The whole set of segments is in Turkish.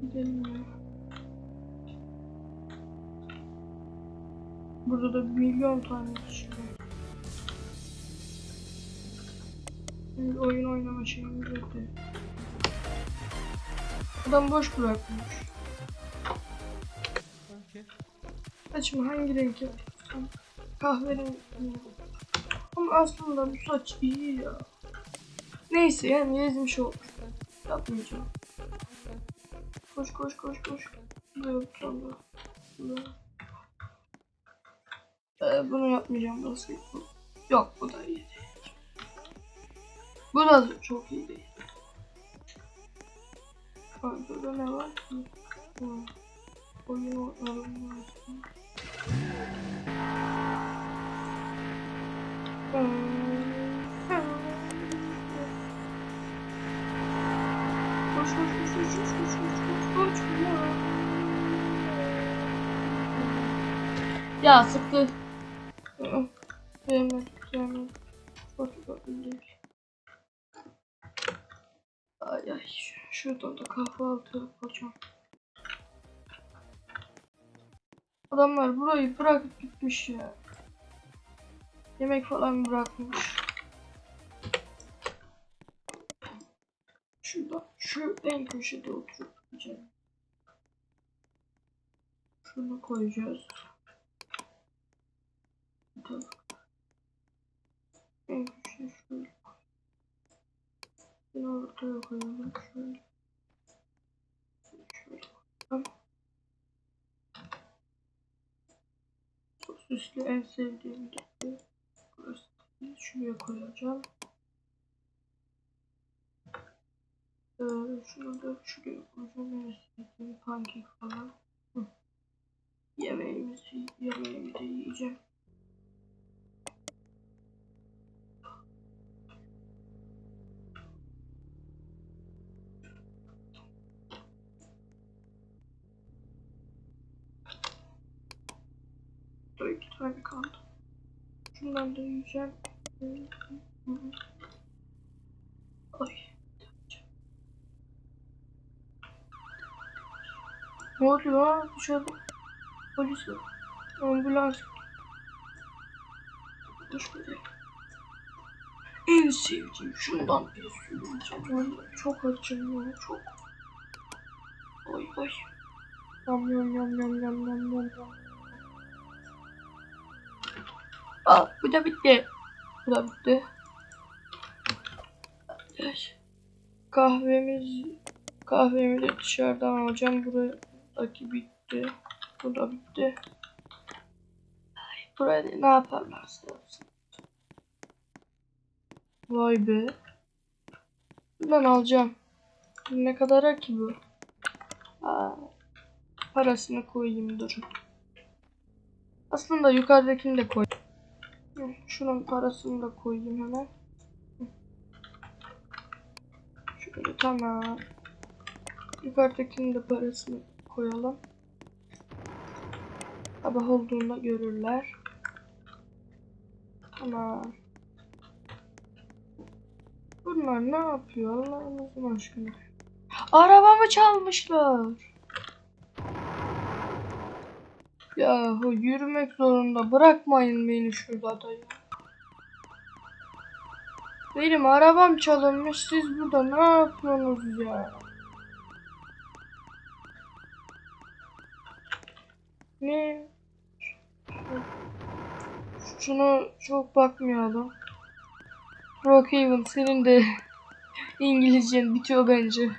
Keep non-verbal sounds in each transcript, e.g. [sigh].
Gidelim ya. Burada da bir milyon tane kişi var. Bir oyun oynama şeyimiz yok ya. Adam boş bırakmış. Okey. Saçımı hangi renk yapıyorsam kahverengi. Ama aslında bu saç iyi ya. Neyse yani yazmış olur. Yapmayacağım koş koş koş koş. Sonra. Ee, bunu yapmayacağım burası. Şey yok bu da iyi değil. Bu da çok iyi değil. Aa, burada ne var ki? Hmm. Oyun oynadım. Koş koş koş koş koş koş koş. Ya sıktı. Tatlı değil. Ay ay şuradan da kahvaltı yapacağım. Adamlar burayı bırakıp gitmiş ya. Yemek falan bırakmış. Şurada, şu en köşede oturup yiyeceğim. Şunu koyacağız. Köşeye şöyle. Bunu ortaya koyalım şöyle. En sevdiğim gibi. Burası değil. Şuraya koyacağım. Ee, şunu da şuraya koyacağım. En sevdiğim pankek falan. Hı. Yemeğimizi, yemeğimi de yiyeceğim. Burada iki tane kaldı. Şundan da yiyeceğim. Ay. Ne oluyor lan? Dışarıda polis var. Ambulans. Dur buraya. En sevdiğim şundan bir. Vallahi çok acım ya çok. Ay ay. Yam yam yam yam yam yam yam yam. Aa, bu da bitti. Bu da bitti. Kahvemiz kahvemi de dışarıdan alacağım. Buradaki bitti. Bu da bitti. Ay, buraya ne yaparlarsa yapsın. Vay be. Bundan alacağım. Ne kadara ki bu? Aa, parasını koyayım durun. Aslında yukarıdakini de koy. Şunun parasını da koyayım hemen. Şöyle tamam. Yukarıdakinin de parasını koyalım. Sabah olduğunda görürler. Tamam. Bunlar ne yapıyor Allah'ımızın aşkına? Arabamı çalmışlar. Yahu yürümek zorunda bırakmayın beni şurada da ya. Benim arabam çalınmış siz burada ne yapıyorsunuz ya? Ne? Şunu çok bakmayalım. Brookhaven senin de [laughs] İngilizcen bitiyor bence.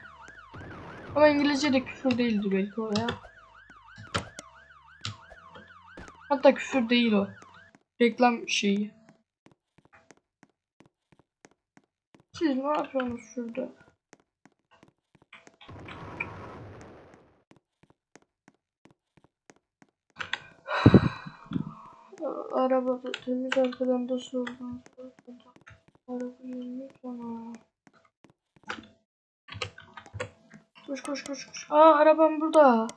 Ama İngilizce de küfür değildi belki o ya. Hatta küfür değil o. Reklam şeyi. Siz ne yapıyorsunuz şurada? [sighs] Arabada temiz arkadan da sorduğunuz Araba yemek ana. Koş koş koş koş. Aa arabam burada.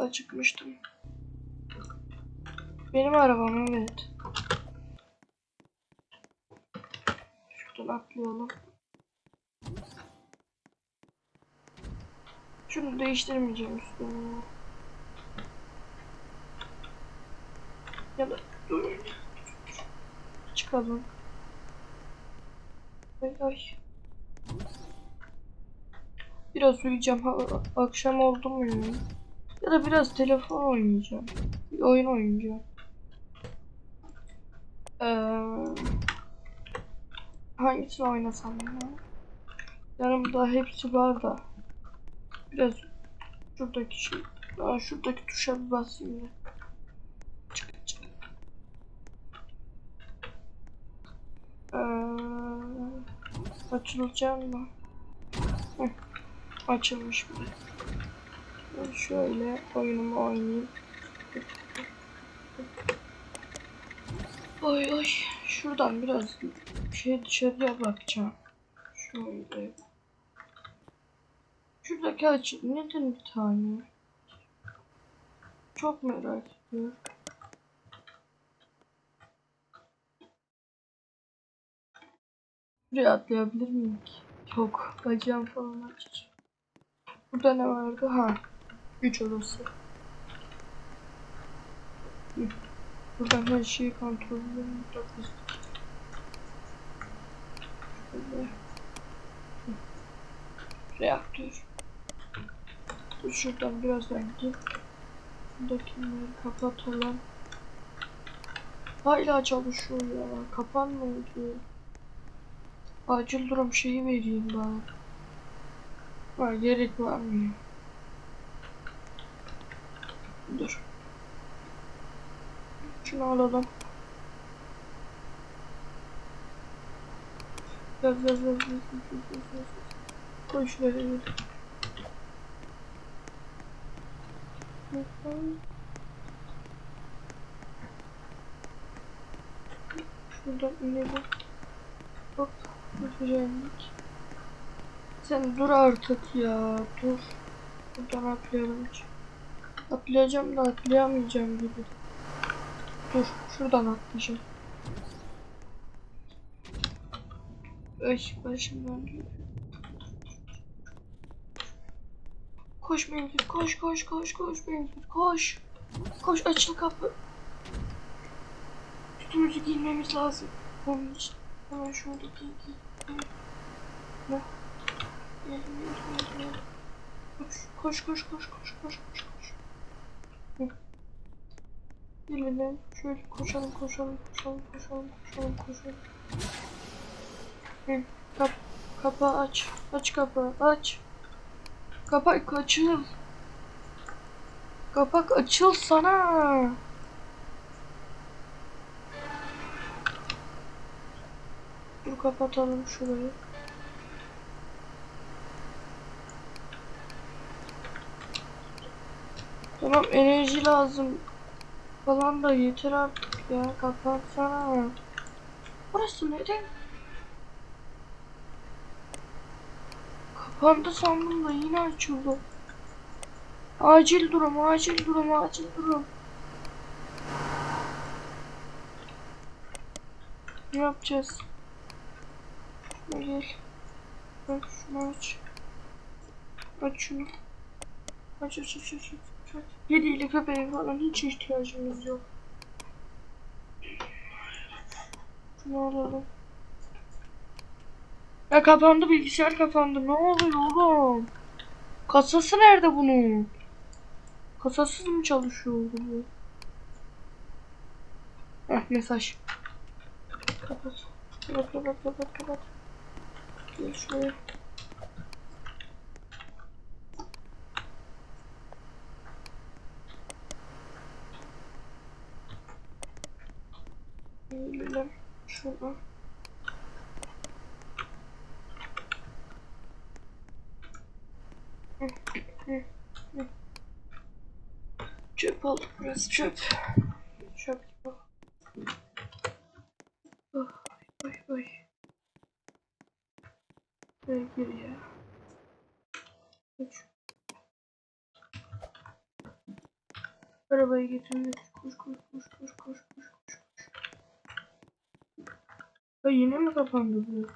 Acıkmıştım. Benim arabam evet. Şuradan atlayalım. Şunu değiştirmeyeceğim üstüne. Ya da dur. Çıkalım. Ay ay. Biraz uyuyacağım. Akşam oldu mu ya? Ya da biraz telefon oynayacağım. Bir oyun oynayacağım. Ee, hangisini oynasam ya? Yanımda hepsi var da. Biraz şuradaki şey. Aa, şuradaki tuşa bir basayım da. Çık. Ee, açılacak mı? Açılmış bile. Şöyle oyunumu oynayayım. Oy oy. Şuradan biraz şey dışarıya bakacağım. Şöyle. Şuradaki açı neden bir tane? Çok merak ediyorum. Buraya atlayabilir miyim ki? Yok. Bacağım falan açacağım. Burada ne vardı? Ha. Güç odası. Hı. Buradan her şeyi kontrol edelim. Şöyle. Reaktör. Dur şuradan biraz önce. Buradakileri kapatalım. Hala çalışıyor ya. Kapanmıyor. Acil durum şeyi vereyim bana. Var gerek var mı? ya? Dur. Şunu alalım. Yaz yaz yaz yaz yaz yaz yaz yaz. Koy şuraya yaz. Şuradan inelim. Hop. Güzellik. Sen dur artık ya. Dur. Buradan atlayalım. Atlayacağım da atlayamayacağım gibi. Dur. Şuradan atlayacağım. Ay başım döndü. Koş Mevlüt koş koş koş koş Mevlüt koş. Koş açıl kapı. Üstümüzü giymemiz lazım. Onun için. Hemen şöyle giy. Ne? Koş koş koş koş koş koş koş. Hı. Girelim. Şöyle koşalım koşalım koşalım koşalım koşalım koşalım. Hı. Kap kapağı aç. Aç kapağı aç. Kapak açıl. Kapak açıl sana. Dur kapatalım şurayı. Tamam enerji lazım falan da yeter artık ya kapatsana. Burası neden? Kapandı sandım da yine açıldı. Acil durum, acil durum, acil durum. Ne yapacağız? Şuna gel. Bak şunu aç. Aç şunu. Aç aç aç aç aç. Aç. Kediyle köpeğe falan hiç ihtiyacımız yok. Şunu alalım. Ya kapandı bilgisayar kapandı. Ne oluyor oğlum? Kasası nerede bunun? Kasasız mı çalışıyor bu? Heh mesaj. Kapat. Kapat kapat kapat kapat. Gel hı, hı. Çöp oldu burası çöp. Çöp bu. Oh, oy oy. Buraya gir ya. Geç. Arabayı getirin. Koş koş Ya yine mi kapandı bu?